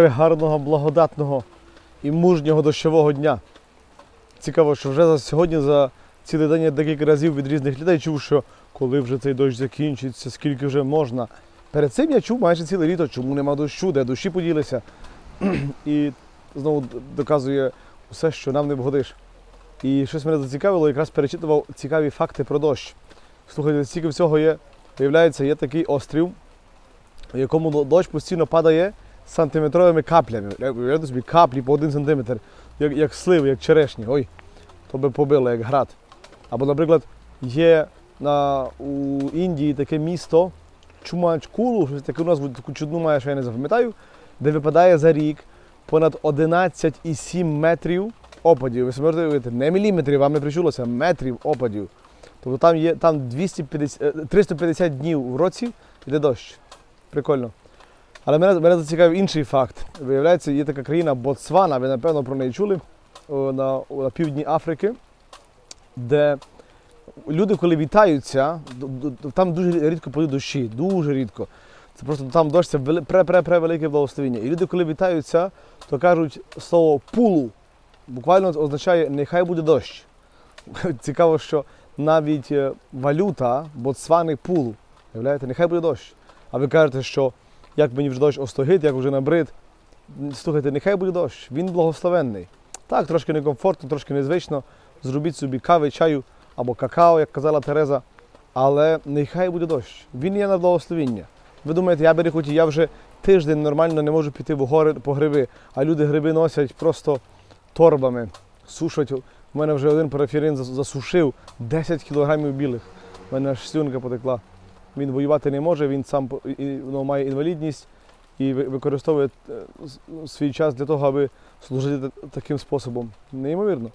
пригарного, благодатного і мужнього дощового дня. Цікаво, що вже за сьогодні за цілий день я декілька разів від різних людей чув, що коли вже цей дощ закінчиться, скільки вже можна. Перед цим я чув майже ціле літо, чому нема дощу, де дощі поділися. І знову доказує все, що нам не вгодиш. І щось мене зацікавило, якраз перечитував цікаві факти про дощ. Слухайте, стільки всього є. Виявляється, є такий острів, в якому дощ постійно падає сантиметровими каплями. Я собі каплі по один сантиметр, як, як сливи, як черешні. Ой, то би побило, як град. Або, наприклад, є на, у Індії таке місто Чумачкулу, щось таке назву таку чудну має, що я не запам'ятаю, де випадає за рік понад 11,7 метрів опадів. Ви можете не міліметрів, вам не причулося, метрів опадів. Тобто там є там 250, е, 350 днів в році йде дощ. Прикольно. Але мене, мене зацікавив інший факт. Виявляється, є така країна Ботсвана, ви напевно про неї чули, на, на півдні Африки, де люди, коли вітаються, там дуже рідко падають дощі, дуже рідко. Це просто там дощ це пре-пре-пре велике благословіння. І люди, коли вітаються, то кажуть слово пулу. Буквально означає нехай буде дощ. Цікаво, що навіть е, валюта Ботсвани пулу. Уявляєте, нехай буде дощ. А ви кажете, що як мені вже дощ остогид, як вже набрид. Слухайте, нехай буде дощ, він благословенний. Так, трошки некомфортно, трошки незвично. Зробіть собі кави, чаю або какао, як казала Тереза. Але нехай буде дощ. Він є на благословіння. Ви думаєте, я бери хоті, я вже тиждень нормально не можу піти в гори по гриби, а люди гриби носять просто торбами, сушать. У мене вже один парафірин засушив 10 кілограмів білих. У мене аж слюнка потекла. Він воювати не може, він сам ну, має інвалідність і використовує е, свій час для того, аби служити таким способом. Неймовірно.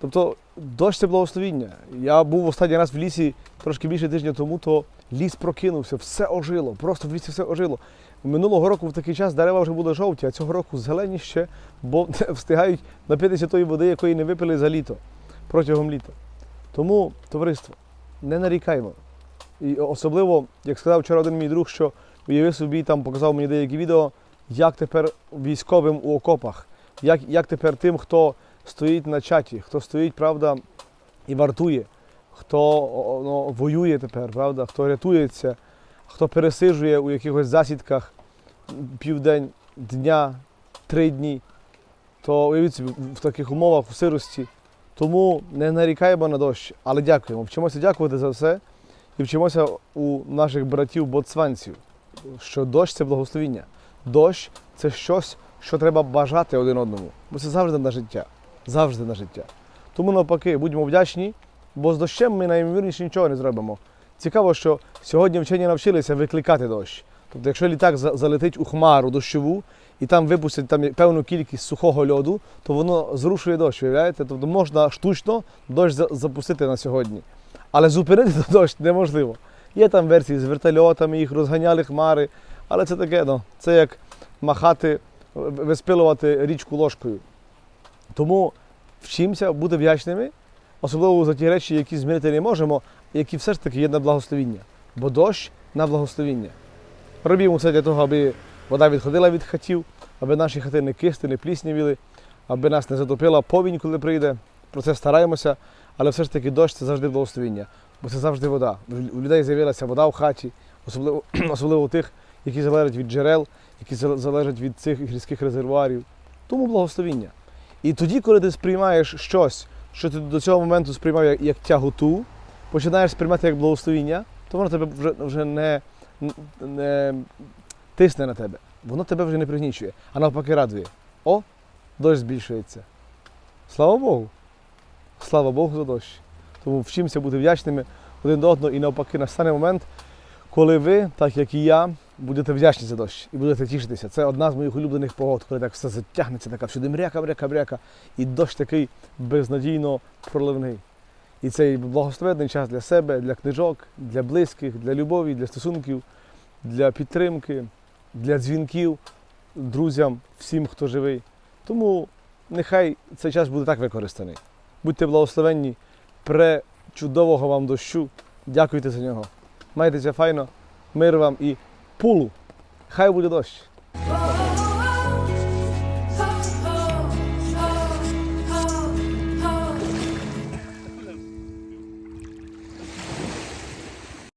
Тобто дощ це благословіння. Я був останній раз в лісі трошки більше тижня тому, то ліс прокинувся, все ожило, просто в лісі все ожило. Минулого року в такий час дерева вже були жовті, а цього року зелені ще, бо встигають напитися тої води, якої не випили за літо, протягом літа. Тому, товариство, не нарікаймо. І особливо, як сказав вчора один мій друг, що уяви собі, там показав мені деякі відео, як тепер військовим у окопах, як, як тепер тим, хто стоїть на чаті, хто стоїть, правда, і вартує, хто ну, воює тепер, правда, хто рятується, хто пересиджує у якихось засідках південь, дня, три дні, то уявіть собі, в таких умовах, в сирості. Тому не нарікаємо на дощ, але дякуємо. Вчимося дякувати за все і вчимося у наших братів-ботсванців, що дощ це благословіння. Дощ це щось, що треба бажати один одному. Бо це завжди на життя. Завжди на життя. Тому навпаки, будьмо вдячні, бо з дощем ми найімовірніше нічого не зробимо. Цікаво, що сьогодні вчені навчилися викликати дощ. Тобто, якщо літак залетить у хмару дощову і там випустять там певну кількість сухого льоду, то воно зрушує дощ, уявляєте? Тобто можна штучно дощ запустити на сьогодні. Але зупинити дощ неможливо. Є там версії з вертольотами, їх розганяли хмари, але це таке, ну, це як махати, виспилувати річку ложкою. Тому вчимося бути вдячними, особливо за ті речі, які змінити не можемо, які все ж таки є на благословіння. Бо дощ на благословіння. Робімо все для того, аби вода відходила від хатів, аби наші хати не кисти, не пліснявіли, аби нас не затопила повінь, коли прийде. Про це стараємося, але все ж таки дощ це завжди благословіння, бо це завжди вода. У людей з'явилася вода в хаті, особливо, особливо у тих, які залежать від джерел, які залежать від цих гірських резервуарів. Тому благословіння. І тоді, коли ти сприймаєш щось, що ти до цього моменту сприймав як, як тяготу, починаєш сприймати як благословіння, то воно тебе вже, вже не, не тисне на тебе. Воно тебе вже не пригнічує, а навпаки радує. О, дощ збільшується. Слава Богу! Слава Богу за дощ. Тому вчимося бути вдячними один до одного і навпаки настане момент, коли ви, так як і я, будете вдячні за дощ і будете тішитися. Це одна з моїх улюблених погод, коли так все затягнеться, така всюди мряка, мряка, мряка, і дощ такий безнадійно проливний. І цей благословенний час для себе, для книжок, для близьких, для любові, для стосунків, для підтримки, для дзвінків друзям, всім, хто живий. Тому нехай цей час буде так використаний. Будьте благословенні, пречудового вам дощу. Дякуйте за нього. Майтеся файно, мир вам і пулу. Хай буде дощ.